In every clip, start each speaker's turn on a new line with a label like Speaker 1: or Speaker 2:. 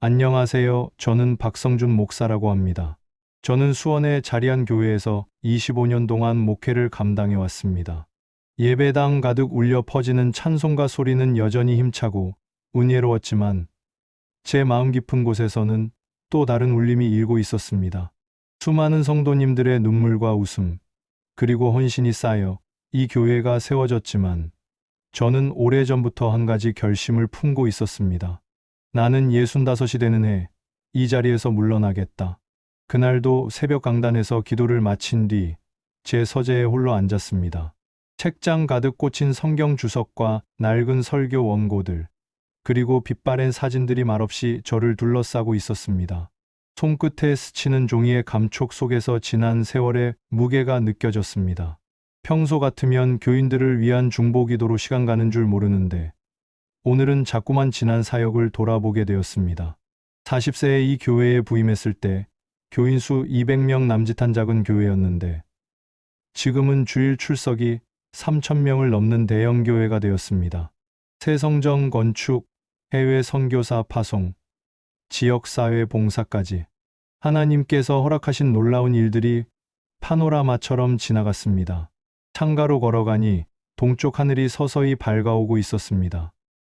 Speaker 1: 안녕하세요. 저는 박성준 목사라고 합니다. 저는 수원의 자리한 교회에서 25년 동안 목회를 감당해 왔습니다. 예배당 가득 울려 퍼지는 찬송가 소리는 여전히 힘차고 은혜로웠지만 제 마음 깊은 곳에서는 또 다른 울림이 일고 있었습니다. 수많은 성도님들의 눈물과 웃음, 그리고 헌신이 쌓여 이 교회가 세워졌지만 저는 오래전부터 한 가지 결심을 품고 있었습니다. 나는 예순다섯이 되는 해 이 자리에서 물러나겠다. 그날도 새벽 강단에서 기도를 마친 뒤 제 서재에 홀로 앉았습니다. 책장 가득 꽂힌 성경 주석과 낡은 설교 원고들, 그리고 빛바랜 사진들이 말없이 저를 둘러싸고 있었습니다. 손끝에 스치는 종이의 감촉 속에서 지난 세월의 무게가 느껴졌습니다. 평소 같으면 교인들을 위한 중보 기도로 시간 가는 줄 모르는데 오늘은 자꾸만 지난 사역을 돌아보게 되었습니다. 40세에 이 교회에 부임했을 때 교인 수 200명 남짓한 작은 교회였는데 지금은 주일 출석이 3,000명을 넘는 대형 교회가 되었습니다. 새 성정 건축, 해외 선교사 파송, 지역사회 봉사까지 하나님께서 허락하신 놀라운 일들이 파노라마처럼 지나갔습니다. 창가로 걸어가니 동쪽 하늘이 서서히 밝아오고 있었습니다.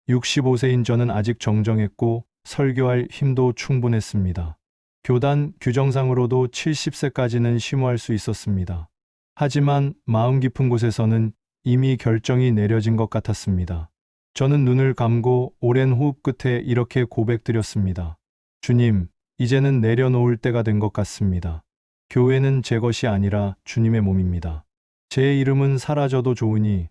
Speaker 1: 65세인 저는 아직 정정했고 설교할 힘도 충분했습니다. 교단 규정상으로도 70세까지는 심호할 수 있었습니다. 하지만 마음 깊은 곳에서는 이미 결정이 내려진 것 같았습니다. 저는 눈을 감고 오랜 호흡 끝에 이렇게 고백드렸습니다. 주님, 이제는 내려놓을 때가 된 것 같습니다. 교회는 제 것이 아니라 주님의 몸입니다. 제 이름은 사라져도 좋으니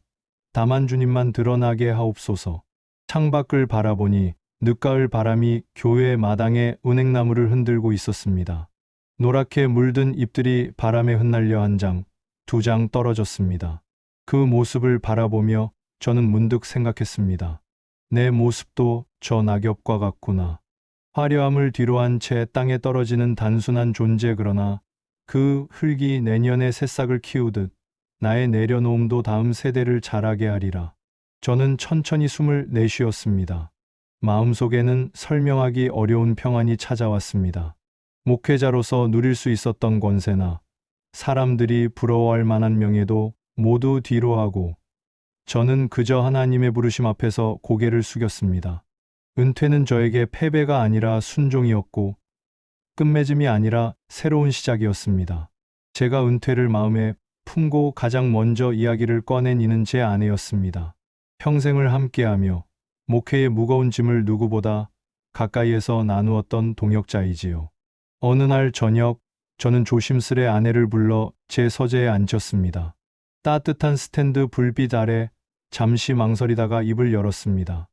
Speaker 1: 다만 주님만 드러나게 하옵소서. 창밖을 바라보니 늦가을 바람이 교회 마당에 은행나무를 흔들고 있었습니다. 노랗게 물든 잎들이 바람에 흩날려 한 장, 두 장 떨어졌습니다. 그 모습을 바라보며 저는 문득 생각했습니다. 내 모습도 저 낙엽과 같구나. 화려함을 뒤로한 채 땅에 떨어지는 단순한 존재 그러나 그 흙이 내년에 새싹을 키우듯 나의 내려놓음도 다음 세대를 자라게 하리라. 저는 천천히 숨을 내쉬었습니다. 마음속에는 설명하기 어려운 평안이 찾아왔습니다. 목회자로서 누릴 수 있었던 권세나 사람들이 부러워할 만한 명예도 모두 뒤로 하고 저는 그저 하나님의 부르심 앞에서 고개를 숙였습니다. 은퇴는 저에게 패배가 아니라 순종이었고 끝맺음이 아니라 새로운 시작이었습니다. 제가 은퇴를 마음에 품고 가장 먼저 이야기를 꺼낸 이는 제 아내였습니다. 평생을 함께하며 목회의 무거운 짐을 누구보다 가까이에서 나누었던 동역자이지요. 어느 날 저녁 저는 조심스레 아내를 불러 제 서재에 앉혔습니다. 따뜻한 스탠드 불빛 아래 잠시 망설이다가 입을 열었습니다.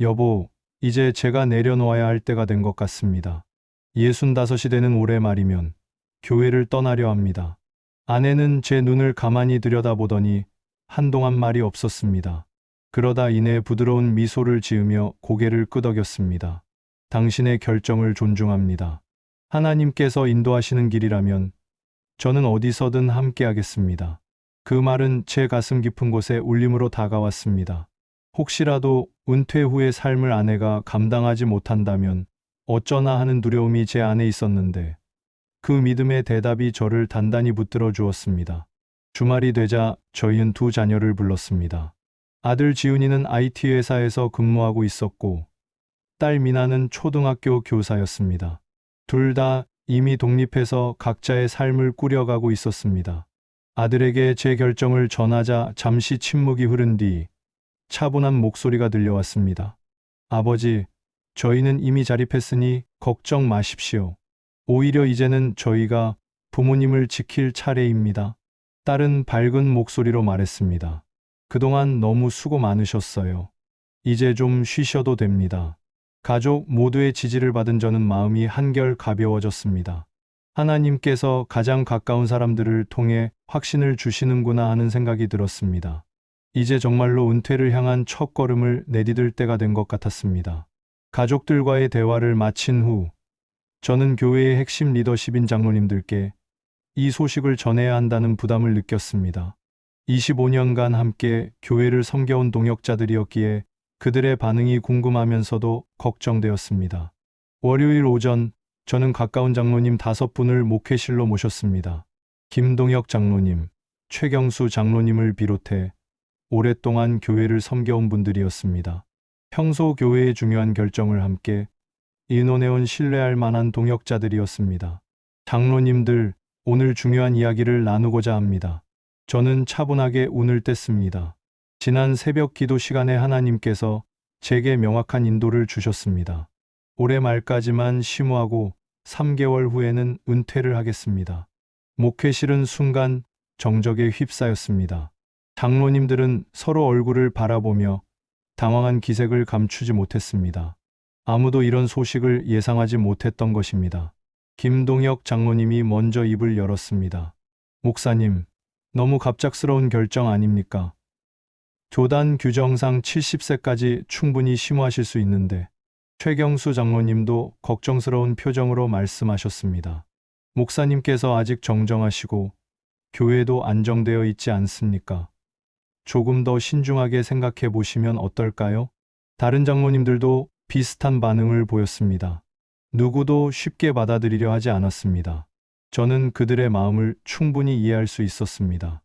Speaker 1: 여보, 이제 제가 내려놓아야 할 때가 된 것 같습니다. 예순다섯이 되는 올해 말이면 교회를 떠나려 합니다. 아내는 제 눈을 가만히 들여다보더니 한동안 말이 없었습니다. 그러다 이내 부드러운 미소를 지으며 고개를 끄덕였습니다. 당신의 결정을 존중합니다. 하나님께서 인도하시는 길이라면 저는 어디서든 함께하겠습니다. 그 말은 제 가슴 깊은 곳에 울림으로 다가왔습니다. 혹시라도 은퇴 후의 삶을 아내가 감당하지 못한다면 어쩌나 하는 두려움이 제 안에 있었는데 그 믿음의 대답이 저를 단단히 붙들어 주었습니다. 주말이 되자 저희는 두 자녀를 불렀습니다. 아들 지훈이는 IT 회사에서 근무하고 있었고 딸 미나는 초등학교 교사였습니다. 둘 다 이미 독립해서 각자의 삶을 꾸려가고 있었습니다. 아들에게 제 결정을 전하자 잠시 침묵이 흐른 뒤 차분한 목소리가 들려왔습니다. 아버지, 저희는 이미 자립했으니 걱정 마십시오. 오히려 이제는 저희가 부모님을 지킬 차례입니다. 딸은 밝은 목소리로 말했습니다. 그동안 너무 수고 많으셨어요. 이제 좀 쉬셔도 됩니다. 가족 모두의 지지를 받은 저는 마음이 한결 가벼워졌습니다. 하나님께서 가장 가까운 사람들을 통해 확신을 주시는구나 하는 생각이 들었습니다. 이제 정말로 은퇴를 향한 첫 걸음을 내디딜 때가 된 것 같았습니다. 가족들과의 대화를 마친 후 저는 교회의 핵심 리더십인 장로님들께 이 소식을 전해야 한다는 부담을 느꼈습니다. 25년간 함께 교회를 섬겨온 동역자들이었기에 그들의 반응이 궁금하면서도 걱정되었습니다. 월요일 오전 저는 가까운 장로님 다섯 분을 목회실로 모셨습니다. 김동혁 장로님, 최경수 장로님을 비롯해 오랫동안 교회를 섬겨온 분들이었습니다. 평소 교회의 중요한 결정을 함께 의논해온 신뢰할 만한 동역자들이었습니다. 장로님들, 오늘 중요한 이야기를 나누고자 합니다. 저는 차분하게 운을 뗐습니다. 지난 새벽 기도 시간에 하나님께서 제게 명확한 인도를 주셨습니다. 올해 말까지만 심호하고 3개월 후에는 은퇴를 하겠습니다. 목회실은 순간 정적에 휩싸였습니다. 장로님들은 서로 얼굴을 바라보며 당황한 기색을 감추지 못했습니다. 아무도 이런 소식을 예상하지 못했던 것입니다. 김동혁 장로님이 먼저 입을 열었습니다. 목사님, 너무 갑작스러운 결정 아닙니까? 교단 규정상 70세까지 충분히 심호하실 수 있는데 최경수 장로님도 걱정스러운 표정으로 말씀하셨습니다. 목사님께서 아직 정정하시고 교회도 안정되어 있지 않습니까? 조금 더 신중하게 생각해 보시면 어떨까요? 다른 장로님들도 비슷한 반응을 보였습니다. 누구도 쉽게 받아들이려 하지 않았습니다. 저는 그들의 마음을 충분히 이해할 수 있었습니다.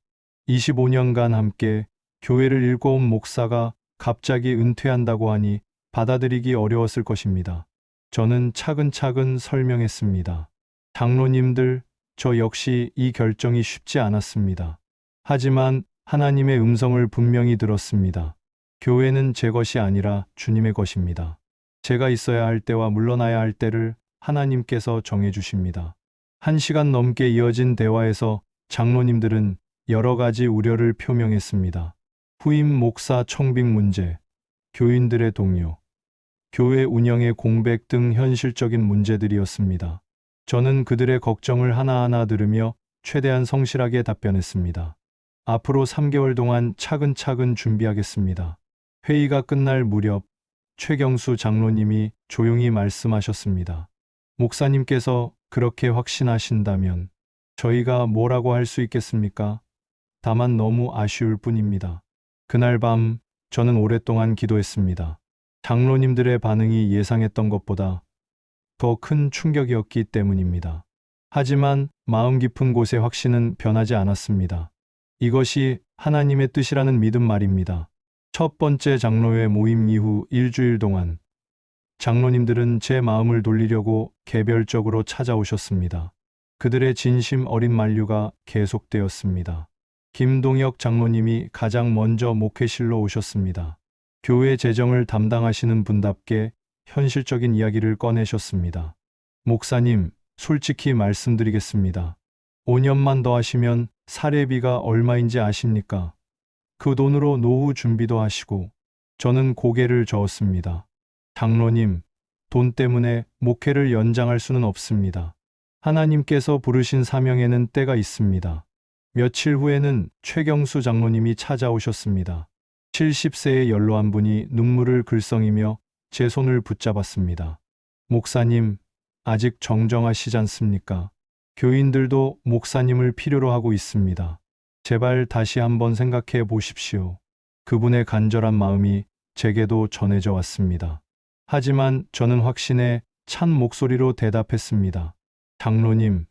Speaker 1: 25년간 함께 교회를 읽어온 목사가 갑자기 은퇴한다고 하니 받아들이기 어려웠을 것입니다. 저는 차근차근 설명했습니다. 장로님들, 저 역시 이 결정이 쉽지 않았습니다. 하지만 하나님의 음성을 분명히 들었습니다. 교회는 제 것이 아니라 주님의 것입니다. 제가 있어야 할 때와 물러나야 할 때를 하나님께서 정해 주십니다. 한 시간 넘게 이어진 대화에서 장로님들은 여러 가지 우려를 표명했습니다. 후임 목사 청빙 문제, 교인들의 동요, 교회 운영의 공백 등 현실적인 문제들이었습니다. 저는 그들의 걱정을 하나하나 들으며 최대한 성실하게 답변했습니다. 앞으로 3개월 동안 차근차근 준비하겠습니다. 회의가 끝날 무렵 최경수 장로님이 조용히 말씀하셨습니다. 목사님께서 그렇게 확신하신다면 저희가 뭐라고 할 수 있겠습니까? 다만 너무 아쉬울 뿐입니다. 그날 밤 저는 오랫동안 기도했습니다. 장로님들의 반응이 예상했던 것보다 더 큰 충격이었기 때문입니다. 하지만 마음 깊은 곳의 확신은 변하지 않았습니다. 이것이 하나님의 뜻이라는 믿음 말입니다. 첫 번째 장로회 모임 이후 일주일 동안 장로님들은 제 마음을 돌리려고 개별적으로 찾아오셨습니다. 그들의 진심 어린 만류가 계속되었습니다. 김동혁 장로님이 가장 먼저 목회실로 오셨습니다. 교회 재정을 담당하시는 분답게 현실적인 이야기를 꺼내셨습니다. 목사님, 솔직히 말씀드리겠습니다. 5년만 더 하시면 사례비가 얼마인지 아십니까? 그 돈으로 노후 준비도 하시고 저는 고개를 저었습니다. 장로님, 돈 때문에 목회를 연장할 수는 없습니다. 하나님께서 부르신 사명에는 때가 있습니다. 며칠 후에는 최경수 장로님이 찾아오셨습니다. 70세의 연로한 분이 눈물을 글썽이며 제 손을 붙잡았습니다. 목사님, 아직 정정하시지 않습니까? 교인들도 목사님을 필요로 하고 있습니다. 제발 다시 한번 생각해 보십시오. 그분의 간절한 마음이 제게도 전해져 왔습니다. 하지만 저는 확신에 찬 목소리로 대답했습니다. 장로님,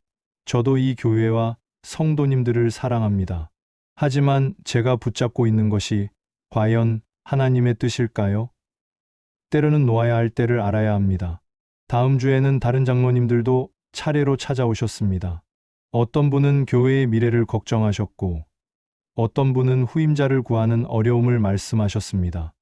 Speaker 1: 저도 이 교회와 성도님들을 사랑합니다. 하지만 제가 붙잡고 있는 것이 과연 하나님의 뜻일까요? 때로는 놓아야 할 때를 알아야 합니다. 다음 주에는 다른 장로님들도 차례로 찾아오셨습니다. 어떤 분은 교회의 미래를 걱정하셨고, 어떤 분은 후임자를 구하는 어려움을 말씀하셨습니다.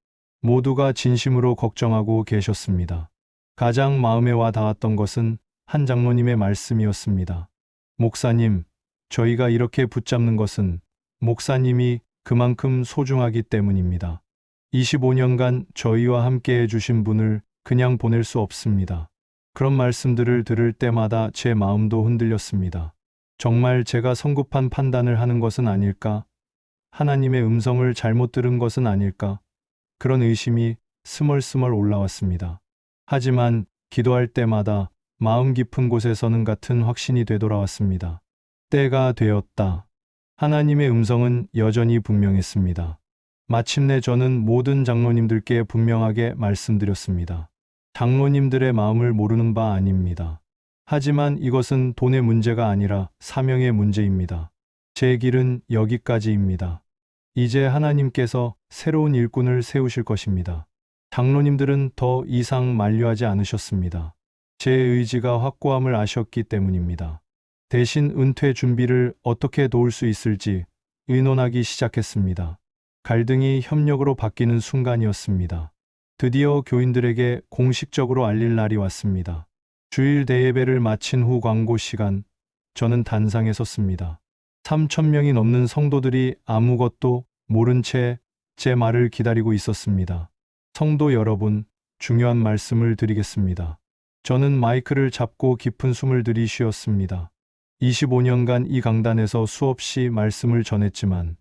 Speaker 1: 모두가 진심으로 걱정하고 계셨습니다. 가장 마음에 와 닿았던 것은 한 장로님의 말씀이었습니다. 목사님, 저희가 이렇게 붙잡는 것은 목사님이 그만큼 소중하기 때문입니다. 25년간 저희와 함께 해주신 분을 그냥 보낼 수 없습니다. 그런 말씀들을 들을 때마다 제 마음도 흔들렸습니다. 정말 제가 성급한 판단을 하는 것은 아닐까? 하나님의 음성을 잘못 들은 것은 아닐까? 그런 의심이 스멀스멀 올라왔습니다. 하지만 기도할 때마다 마음 깊은 곳에서는 같은 확신이 되돌아왔습니다. 때가 되었다. 하나님의 음성은 여전히 분명했습니다. 마침내 저는 모든 장로님들께 분명하게 말씀드렸습니다. 장로님들의 마음을 모르는 바 아닙니다. 하지만 이것은 돈의 문제가 아니라 사명의 문제입니다. 제 길은 여기까지입니다. 이제 하나님께서 새로운 일꾼을 세우실 것입니다. 장로님들은 더 이상 만류하지 않으셨습니다. 제 의지가 확고함을 아셨기 때문입니다. 대신 은퇴 준비를 어떻게 도울 수 있을지 의논하기 시작했습니다. 갈등이 협력으로 바뀌는 순간이었습니다. 드디어 교인들에게 공식적으로 알릴 날이 왔습니다. 주일 대예배를 마친 후 광고 시간, 저는 단상에 섰습니다. 3천 명이 넘는 성도들이 아무것도 모른 채 제 말을 기다리고 있었습니다. 성도 여러분, 중요한 말씀을 드리겠습니다. 저는 마이크를 잡고 깊은 숨을 들이쉬었습니다. 25년간 이 강단에서 수없이 말씀을 전했지만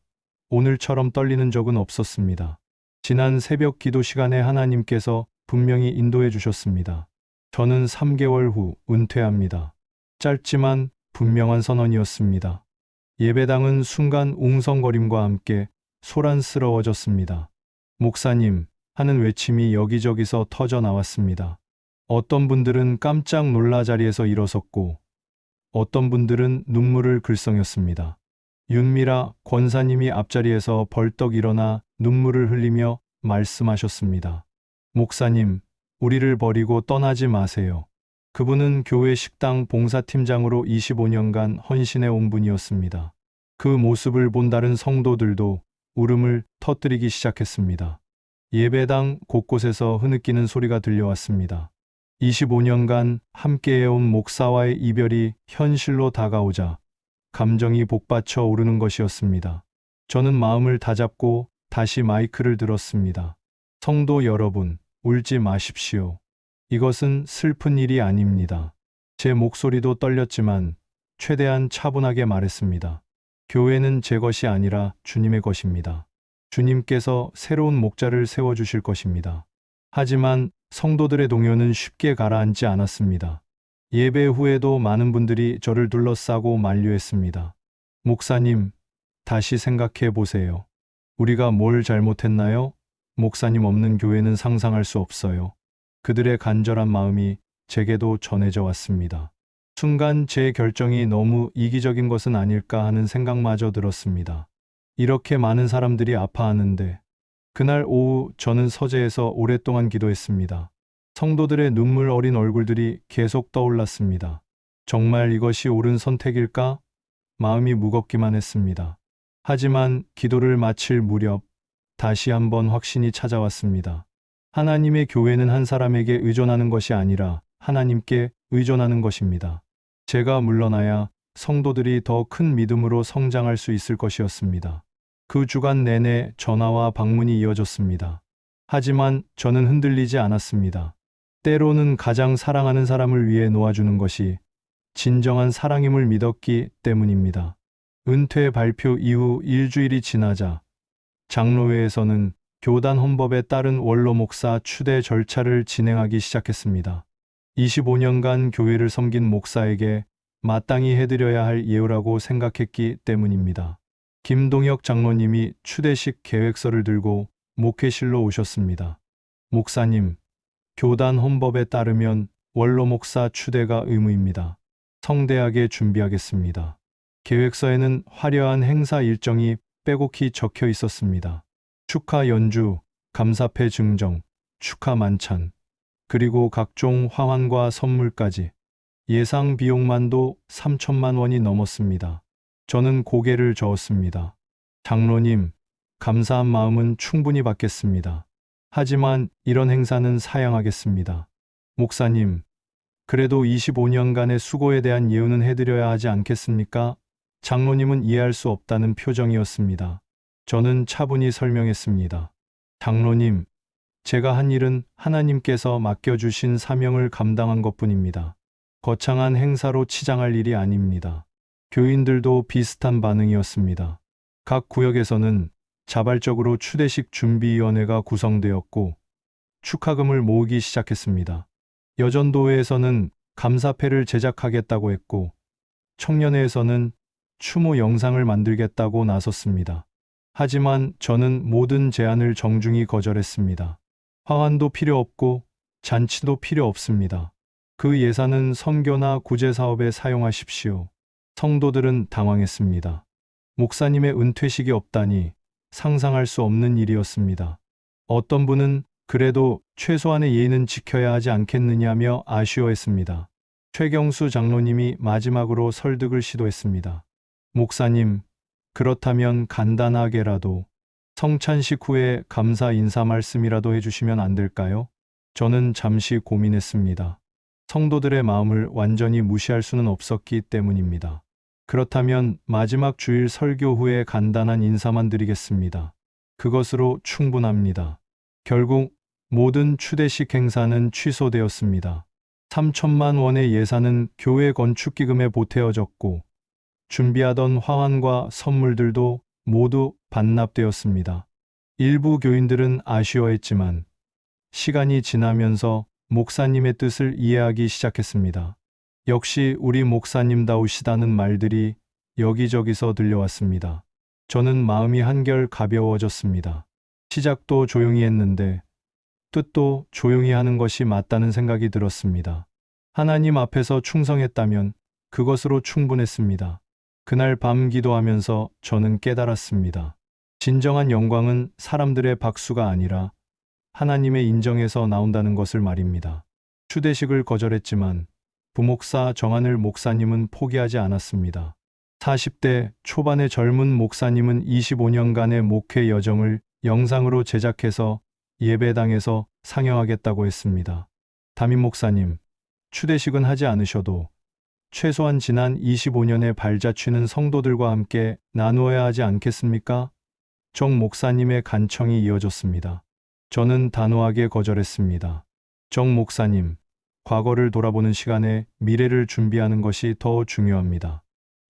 Speaker 1: 오늘처럼 떨리는 적은 없었습니다. 지난 새벽 기도 시간에 하나님께서 분명히 인도해 주셨습니다. 저는 3개월 후 은퇴합니다. 짧지만 분명한 선언이었습니다. 예배당은 순간 웅성거림과 함께 소란스러워졌습니다. 목사님 하는 외침이 여기저기서 터져 나왔습니다. 어떤 분들은 깜짝 놀라 자리에서 일어섰고 어떤 분들은 눈물을 글썽였습니다. 윤미라 권사님이 앞자리에서 벌떡 일어나 눈물을 흘리며 말씀하셨습니다. 목사님, 우리를 버리고 떠나지 마세요. 그분은 교회 식당 봉사팀장으로 25년간 헌신해 온 분이었습니다. 그 모습을 본 다른 성도들도 울음을 터뜨리기 시작했습니다. 예배당 곳곳에서 흐느끼는 소리가 들려왔습니다. 25년간 함께해온 목사와의 이별이 현실로 다가오자 감정이 복받쳐 오르는 것이었습니다. 저는 마음을 다잡고 다시 마이크를 들었습니다. 성도 여러분, 울지 마십시오. 이것은 슬픈 일이 아닙니다. 제 목소리도 떨렸지만 최대한 차분하게 말했습니다. 교회는 제 것이 아니라 주님의 것입니다. 주님께서 새로운 목자를 세워주실 것입니다. 하지만 성도들의 동요는 쉽게 가라앉지 않았습니다. 예배 후에도 많은 분들이 저를 둘러싸고 만류했습니다. 목사님, 다시 생각해 보세요. 우리가 뭘 잘못했나요? 목사님 없는 교회는 상상할 수 없어요. 그들의 간절한 마음이 제게도 전해져 왔습니다. 순간 제 결정이 너무 이기적인 것은 아닐까 하는 생각마저 들었습니다. 이렇게 많은 사람들이 아파하는데 그날 오후 저는 서재에서 오랫동안 기도했습니다. 성도들의 눈물 어린 얼굴들이 계속 떠올랐습니다. 정말 이것이 옳은 선택일까? 마음이 무겁기만 했습니다. 하지만 기도를 마칠 무렵 다시 한번 확신이 찾아왔습니다. 하나님의 교회는 한 사람에게 의존하는 것이 아니라 하나님께 의존하는 것입니다. 제가 물러나야 성도들이 더 큰 믿음으로 성장할 수 있을 것이었습니다. 그 주간 내내 전화와 방문이 이어졌습니다. 하지만 저는 흔들리지 않았습니다. 때로는 가장 사랑하는 사람을 위해 놓아주는 것이 진정한 사랑임을 믿었기 때문입니다. 은퇴 발표 이후 일주일이 지나자 장로회에서는 교단 헌법에 따른 원로 목사 추대 절차를 진행하기 시작했습니다. 25년간 교회를 섬긴 목사에게 마땅히 해드려야 할 예우라고 생각했기 때문입니다. 김동혁 장로님이 추대식 계획서를 들고 목회실로 오셨습니다. 목사님, 교단 헌법에 따르면 원로 목사 추대가 의무입니다. 성대하게 준비하겠습니다. 계획서에는 화려한 행사 일정이 빼곡히 적혀 있었습니다. 축하 연주, 감사패 증정, 축하 만찬, 그리고 각종 화환과 선물까지 예상 비용만도 3천만 원이 넘었습니다. 저는 고개를 저었습니다. 장로님, 감사한 마음은 충분히 받겠습니다. 하지만 이런 행사는 사양하겠습니다. 목사님, 그래도 25년간의 수고에 대한 예우는 해드려야 하지 않겠습니까? 장로님은 이해할 수 없다는 표정이었습니다. 저는 차분히 설명했습니다. 장로님, 제가 한 일은 하나님께서 맡겨주신 사명을 감당한 것 뿐입니다. 거창한 행사로 치장할 일이 아닙니다. 교인들도 비슷한 반응이었습니다. 각 구역에서는 자발적으로 추대식 준비위원회가 구성되었고 축하금을 모으기 시작했습니다. 여전도회에서는 감사패를 제작하겠다고 했고 청년회에서는 추모 영상을 만들겠다고 나섰습니다. 하지만 저는 모든 제안을 정중히 거절했습니다. 화환도 필요 없고 잔치도 필요 없습니다. 그 예산은 선교나 구제 사업에 사용하십시오. 성도들은 당황했습니다. 목사님의 은퇴식이 없다니 상상할 수 없는 일이었습니다. 어떤 분은 그래도 최소한의 예의는 지켜야 하지 않겠느냐며 아쉬워했습니다. 최경수 장로님이 마지막으로 설득을 시도했습니다. 목사님, 그렇다면 간단하게라도 성찬식 후에 감사 인사 말씀이라도 해주시면 안 될까요? 저는 잠시 고민했습니다. 성도들의 마음을 완전히 무시할 수는 없었기 때문입니다. 그렇다면 마지막 주일 설교 후에 간단한 인사만 드리겠습니다. 그것으로 충분합니다. 결국 모든 추대식 행사는 취소되었습니다. 3천만 원의 예산은 교회 건축기금에 보태어졌고 준비하던 화환과 선물들도 모두 반납되었습니다. 일부 교인들은 아쉬워했지만 시간이 지나면서 목사님의 뜻을 이해하기 시작했습니다. 역시 우리 목사님다우시다는 말들이 여기저기서 들려왔습니다. 저는 마음이 한결 가벼워졌습니다. 시작도 조용히 했는데 뜻도 조용히 하는 것이 맞다는 생각이 들었습니다. 하나님 앞에서 충성했다면 그것으로 충분했습니다. 그날 밤 기도하면서 저는 깨달았습니다. 진정한 영광은 사람들의 박수가 아니라 하나님의 인정에서 나온다는 것을 말입니다. 추대식을 거절했지만 부목사 정한을 목사님은 포기하지 않았습니다. 40대 초반의 젊은 목사님은 25년간의 목회 여정을 영상으로 제작해서 예배당에서 상영하겠다고 했습니다. 담임 목사님, 추대식은 하지 않으셔도 최소한 지난 25년의 발자취는 성도들과 함께 나누어야 하지 않겠습니까? 정 목사님의 간청이 이어졌습니다. 저는 단호하게 거절했습니다. 정 목사님, 과거를 돌아보는 시간에 미래를 준비하는 것이 더 중요합니다.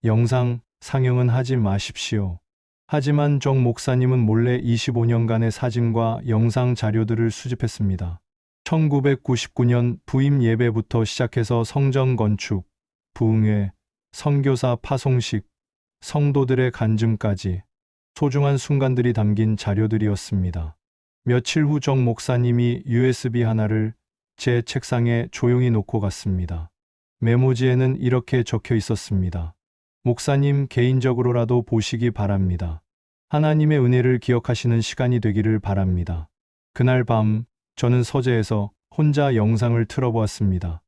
Speaker 1: 영상 상영은 하지 마십시오. 하지만 정 목사님은 몰래 25년간의 사진과 영상 자료들을 수집했습니다. 1999년 부임 예배부터 시작해서 성전 건축, 부흥회, 성교사 파송식, 성도들의 간증까지 소중한 순간들이 담긴 자료들이었습니다. 며칠 후 정 목사님이 USB 하나를 제 책상에 조용히 놓고 갔습니다. 메모지에는 이렇게 적혀 있었습니다. 목사님 개인적으로라도 보시기 바랍니다. 하나님의 은혜를 기억하시는 시간이 되기를 바랍니다. 그날 밤 저는 서재에서 혼자 영상을 틀어보았습니다.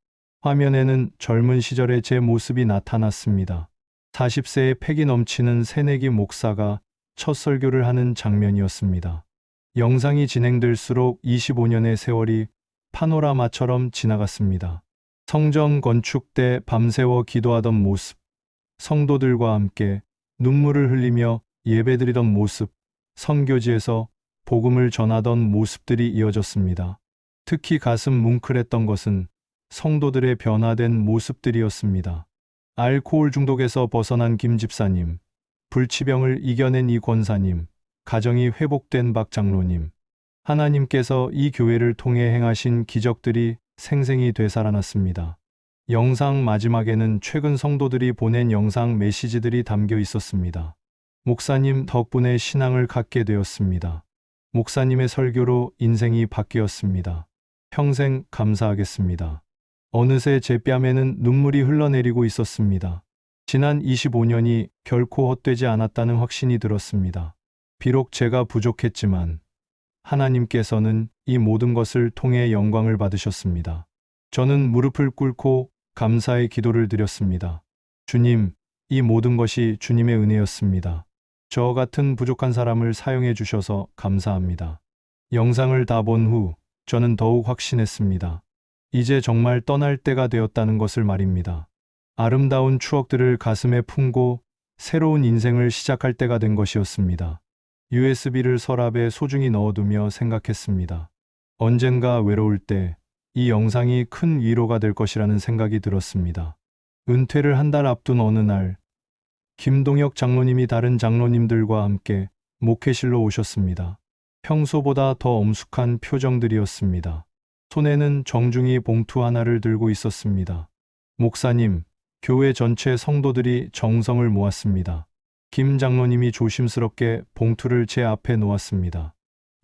Speaker 1: 화면에는 젊은 시절의 제 모습이 나타났습니다. 40세의 패기 넘치는 새내기 목사가 첫 설교를 하는 장면이었습니다. 영상이 진행될수록 25년의 세월이 파노라마처럼 지나갔습니다. 성전 건축 때 밤새워 기도하던 모습, 성도들과 함께 눈물을 흘리며 예배드리던 모습, 성교지에서 복음을 전하던 모습들이 이어졌습니다. 특히 가슴 뭉클했던 것은 성도들의 변화된 모습들이었습니다. 알코올 중독에서 벗어난 김 집사님, 불치병을 이겨낸 이 권사님, 가정이 회복된 박 장로님, 하나님께서 이 교회를 통해 행하신 기적들이 생생히 되살아났습니다. 영상 마지막에는 최근 성도들이 보낸 영상 메시지들이 담겨 있었습니다. 목사님 덕분에 신앙을 갖게 되었습니다. 목사님의 설교로 인생이 바뀌었습니다. 평생 감사하겠습니다. 어느새 제 뺨에는 눈물이 흘러내리고 있었습니다. 지난 25년이 결코 헛되지 않았다는 확신이 들었습니다. 비록 제가 부족했지만 하나님께서는 이 모든 것을 통해 영광을 받으셨습니다. 저는 무릎을 꿇고 감사의 기도를 드렸습니다. 주님, 이 모든 것이 주님의 은혜였습니다. 저 같은 부족한 사람을 사용해 주셔서 감사합니다. 영상을 다 본 후 저는 더욱 확신했습니다. 이제 정말 떠날 때가 되었다는 것을 말입니다. 아름다운 추억들을 가슴에 품고 새로운 인생을 시작할 때가 된 것이었습니다. USB를 서랍에 소중히 넣어두며 생각했습니다. 언젠가 외로울 때 이 영상이 큰 위로가 될 것이라는 생각이 들었습니다. 은퇴를 한 달 앞둔 어느 날, 김동혁 장로님이 다른 장로님들과 함께 목회실로 오셨습니다. 평소보다 더 엄숙한 표정들이었습니다. 손에는 정중히 봉투 하나를 들고 있었습니다. 목사님, 교회 전체 성도들이 정성을 모았습니다. 김 장로님이 조심스럽게 봉투를 제 앞에 놓았습니다.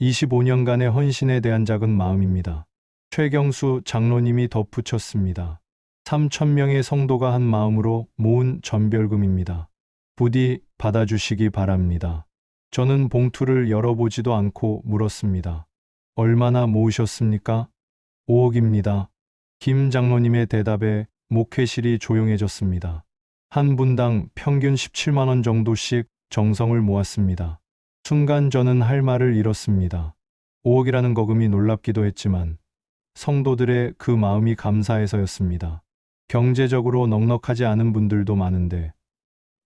Speaker 1: 25년간의 헌신에 대한 작은 마음입니다. 최경수 장로님이 덧붙였습니다. 3천 명의 성도가 한 마음으로 모은 전별금입니다. 부디 받아주시기 바랍니다. 저는 봉투를 열어보지도 않고 물었습니다. 얼마나 모으셨습니까? 5억입니다. 김 장로님의 대답에 목회실이 조용해졌습니다. 한 분당 평균 17만 원 정도씩 정성을 모았습니다. 순간 저는 할 말을 잃었습니다. 5억이라는 거금이 놀랍기도 했지만 성도들의 그 마음이 감사해서였습니다. 경제적으로 넉넉하지 않은 분들도 많은데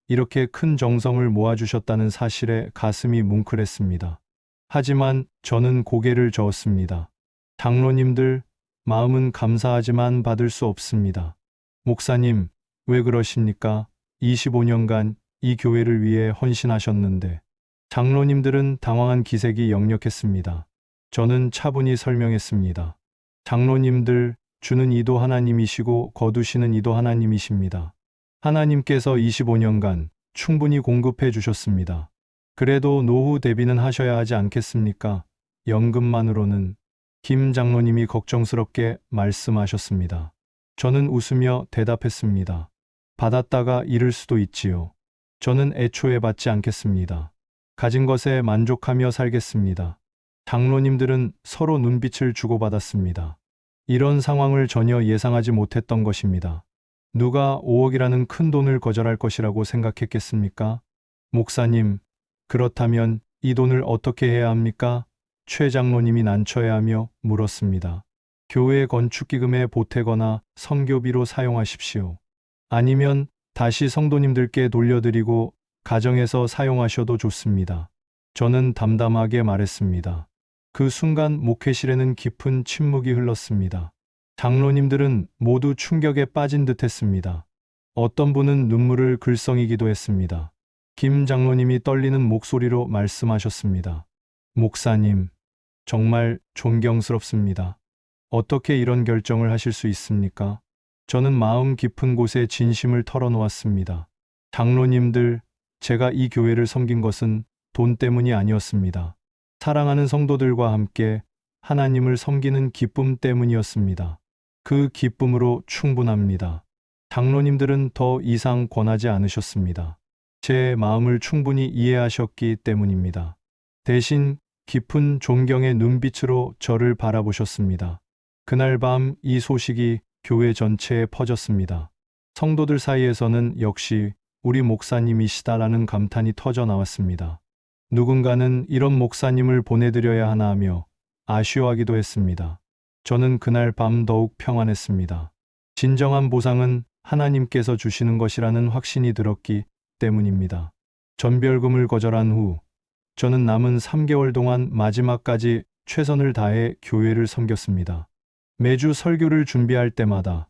Speaker 1: 이렇게 큰 정성을 모아주셨다는 사실에 가슴이 뭉클했습니다. 하지만 저는 고개를 저었습니다. 장로님들, 마음은 감사하지만 받을 수 없습니다. 목사님, 왜 그러십니까? 25년간 이 교회를 위해 헌신하셨는데 장로님들은 당황한 기색이 역력했습니다. 저는 차분히 설명했습니다. 장로님들, 주는 이도 하나님이시고 거두시는 이도 하나님이십니다. 하나님께서 25년간 충분히 공급해 주셨습니다. 그래도 노후 대비는 하셔야 하지 않겠습니까? 연금만으로는 김 장로님이 걱정스럽게 말씀하셨습니다. 저는 웃으며 대답했습니다. 받았다가 잃을 수도 있지요. 저는 애초에 받지 않겠습니다. 가진 것에 만족하며 살겠습니다. 장로님들은 서로 눈빛을 주고받았습니다. 이런 상황을 전혀 예상하지 못했던 것입니다. 누가 5억이라는 큰 돈을 거절할 것이라고 생각했겠습니까? 목사님, 그렇다면 이 돈을 어떻게 해야 합니까? 최 장로님이 난처해하며 물었습니다. 교회 건축기금에 보태거나 성교비로 사용하십시오. 아니면 다시 성도님들께 돌려드리고 가정에서 사용하셔도 좋습니다. 저는 담담하게 말했습니다. 그 순간 목회실에는 깊은 침묵이 흘렀습니다. 장로님들은 모두 충격에 빠진 듯 했습니다. 어떤 분은 눈물을 글썽이기도 했습니다. 김 장로님이 떨리는 목소리로 말씀하셨습니다. 목사님, 정말 존경스럽습니다. 어떻게 이런 결정을 하실 수 있습니까? 저는 마음 깊은 곳에 진심을 털어놓았습니다. 장로님들, 제가 이 교회를 섬긴 것은 돈 때문이 아니었습니다. 사랑하는 성도들과 함께 하나님을 섬기는 기쁨 때문이었습니다. 그 기쁨으로 충분합니다. 장로님들은 더 이상 권하지 않으셨습니다. 제 마음을 충분히 이해하셨기 때문입니다. 대신 깊은 존경의 눈빛으로 저를 바라보셨습니다. 그날 밤 이 소식이 교회 전체에 퍼졌습니다. 성도들 사이에서는 역시 우리 목사님이시다라는 감탄이 터져 나왔습니다. 누군가는 이런 목사님을 보내드려야 하나 하며 아쉬워하기도 했습니다. 저는 그날 밤 더욱 평안했습니다. 진정한 보상은 하나님께서 주시는 것이라는 확신이 들었기 때문입니다. 전별금을 거절한 후 저는 남은 3개월 동안 마지막까지 최선을 다해 교회를 섬겼습니다. 매주 설교를 준비할 때마다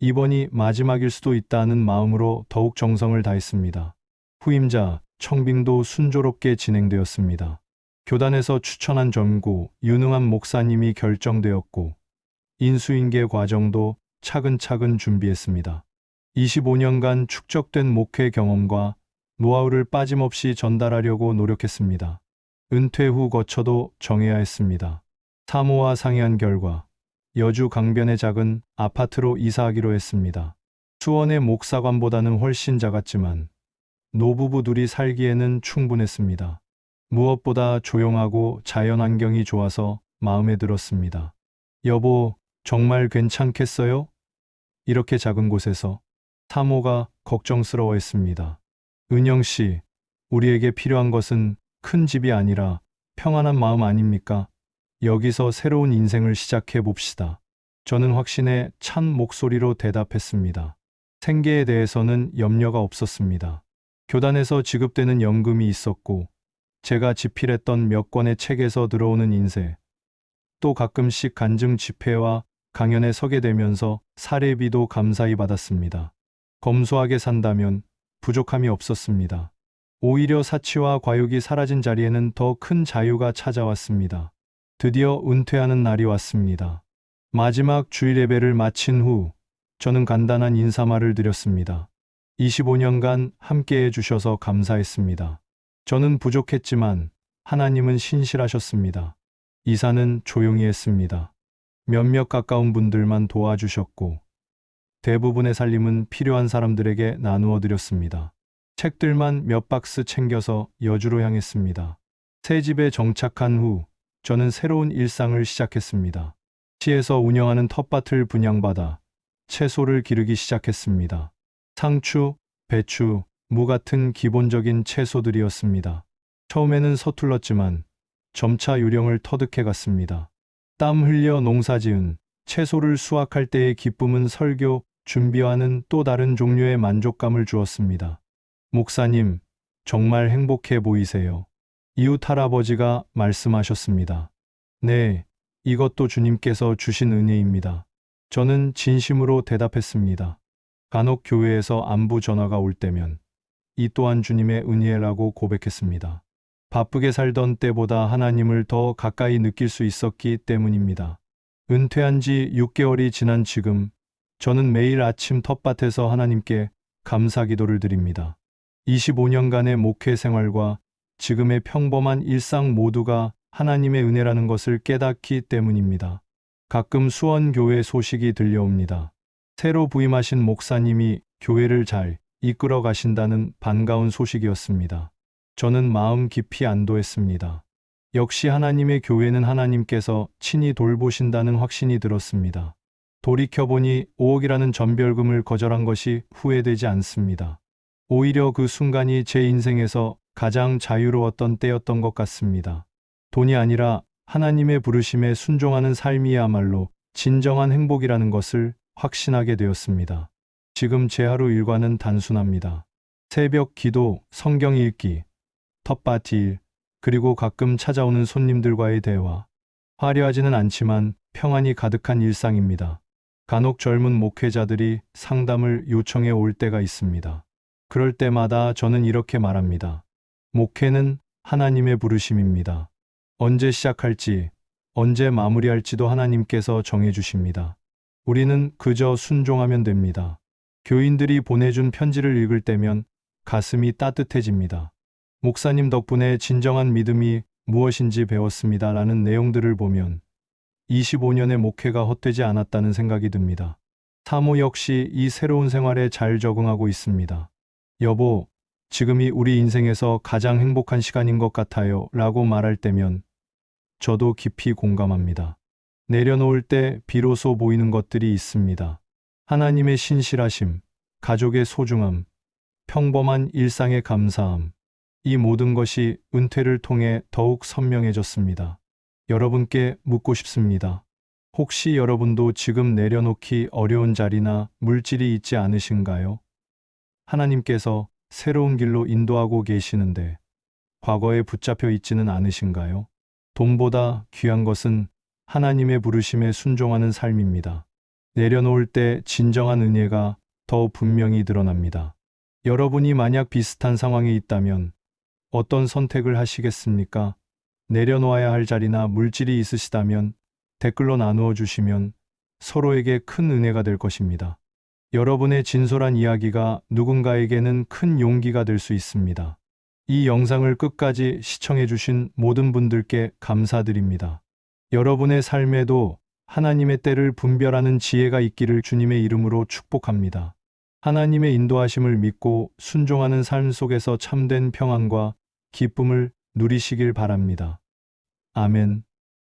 Speaker 1: 이번이 마지막일 수도 있다는 마음으로 더욱 정성을 다했습니다. 후임자 청빙도 순조롭게 진행되었습니다. 교단에서 추천한 전고 유능한 목사님이 결정되었고 인수인계 과정도 차근차근 준비했습니다. 25년간 축적된 목회 경험과 노하우를 빠짐없이 전달하려고 노력했습니다. 은퇴 후 거쳐도 정해야 했습니다. 사모와 상의한 결과 여주 강변의 작은 아파트로 이사하기로 했습니다. 수원의 목사관보다는 훨씬 작았지만 노부부 둘이 살기에는 충분했습니다. 무엇보다 조용하고 자연 환경이 좋아서 마음에 들었습니다. 여보, 정말 괜찮겠어요? 이렇게 작은 곳에서 사모가 걱정스러워했습니다. 은영 씨, 우리에게 필요한 것은 큰 집이 아니라 평안한 마음 아닙니까? 여기서 새로운 인생을 시작해 봅시다. 저는 확신에 찬 목소리로 대답했습니다. 생계에 대해서는 염려가 없었습니다. 교단에서 지급되는 연금이 있었고, 제가 집필했던 몇 권의 책에서 들어오는 인쇄, 또 가끔씩 간증 집회와 강연에 서게 되면서 사례비도 감사히 받았습니다. 검소하게 산다면 부족함이 없었습니다. 오히려 사치와 과욕이 사라진 자리에는 더 큰 자유가 찾아왔습니다. 드디어 은퇴하는 날이 왔습니다. 마지막 주일 예배를 마친 후 저는 간단한 인사말을 드렸습니다. 25년간 함께 해 주셔서 감사했습니다. 저는 부족했지만 하나님은 신실하셨습니다. 이사는 조용히 했습니다. 몇몇 가까운 분들만 도와주셨고 대부분의 살림은 필요한 사람들에게 나누어 드렸습니다. 책들만 몇 박스 챙겨서 여주로 향했습니다. 새 집에 정착한 후 저는 새로운 일상을 시작했습니다. 시에서 운영하는 텃밭을 분양받아 채소를 기르기 시작했습니다. 상추, 배추, 무 같은 기본적인 채소들이었습니다. 처음에는 서툴렀지만 점차 요령을 터득해 갔습니다. 땀 흘려 농사 지은 채소를 수확할 때의 기쁨은 설교, 준비와는 또 다른 종류의 만족감을 주었습니다. 목사님, 정말 행복해 보이세요. 이웃 할아버지가 말씀하셨습니다. 네, 이것도 주님께서 주신 은혜입니다. 저는 진심으로 대답했습니다. 간혹 교회에서 안부 전화가 올 때면 이 또한 주님의 은혜라고 고백했습니다. 바쁘게 살던 때보다 하나님을 더 가까이 느낄 수 있었기 때문입니다. 은퇴한 지 6개월이 지난 지금 저는 매일 아침 텃밭에서 하나님께 감사 기도를 드립니다. 25년간의 목회 생활과 지금의 평범한 일상 모두가 하나님의 은혜라는 것을 깨닫기 때문입니다. 가끔 수원교회 소식이 들려옵니다. 새로 부임하신 목사님이 교회를 잘 이끌어 가신다는 반가운 소식이었습니다. 저는 마음 깊이 안도했습니다. 역시 하나님의 교회는 하나님께서 친히 돌보신다는 확신이 들었습니다. 돌이켜보니 5억이라는 전별금을 거절한 것이 후회되지 않습니다. 오히려 그 순간이 제 인생에서 가장 자유로웠던 때였던 것 같습니다. 돈이 아니라 하나님의 부르심에 순종하는 삶이야말로 진정한 행복이라는 것을 확신하게 되었습니다. 지금 제 하루 일과는 단순합니다. 새벽 기도, 성경 읽기, 텃밭 일, 그리고 가끔 찾아오는 손님들과의 대화. 화려하지는 않지만 평안이 가득한 일상입니다. 간혹 젊은 목회자들이 상담을 요청해 올 때가 있습니다. 그럴 때마다 저는 이렇게 말합니다. 목회는 하나님의 부르심입니다. 언제 시작할지, 언제 마무리할지도 하나님께서 정해주십니다. 우리는 그저 순종하면 됩니다. 교인들이 보내준 편지를 읽을 때면 가슴이 따뜻해집니다. 목사님 덕분에 진정한 믿음이 무엇인지 배웠습니다. 라는 내용들을 보면 25년의 목회가 헛되지 않았다는 생각이 듭니다. 사모 역시 이 새로운 생활에 잘 적응하고 있습니다. 여보, 지금이 우리 인생에서 가장 행복한 시간인 것 같아요. 라고 말할 때면 저도 깊이 공감합니다. 내려놓을 때 비로소 보이는 것들이 있습니다. 하나님의 신실하심, 가족의 소중함, 평범한 일상의 감사함, 이 모든 것이 은퇴를 통해 더욱 선명해졌습니다. 여러분께 묻고 싶습니다. 혹시 여러분도 지금 내려놓기 어려운 자리나 물질이 있지 않으신가요? 하나님께서 새로운 길로 인도하고 계시는데 과거에 붙잡혀 있지는 않으신가요? 돈보다 귀한 것은 하나님의 부르심에 순종하는 삶입니다. 내려놓을 때 진정한 은혜가 더 분명히 드러납니다. 여러분이 만약 비슷한 상황에 있다면 어떤 선택을 하시겠습니까? 내려놓아야 할 자리나 물질이 있으시다면 댓글로 나누어 주시면 서로에게 큰 은혜가 될 것입니다. 여러분의 진솔한 이야기가 누군가에게는 큰 용기가 될 수 있습니다. 이 영상을 끝까지 시청해 주신 모든 분들께 감사드립니다. 여러분의 삶에도 하나님의 때를 분별하는 지혜가 있기를 주님의 이름으로 축복합니다. 하나님의 인도하심을 믿고 순종하는 삶 속에서 참된 평안과 기쁨을 누리시길 바랍니다. 아멘.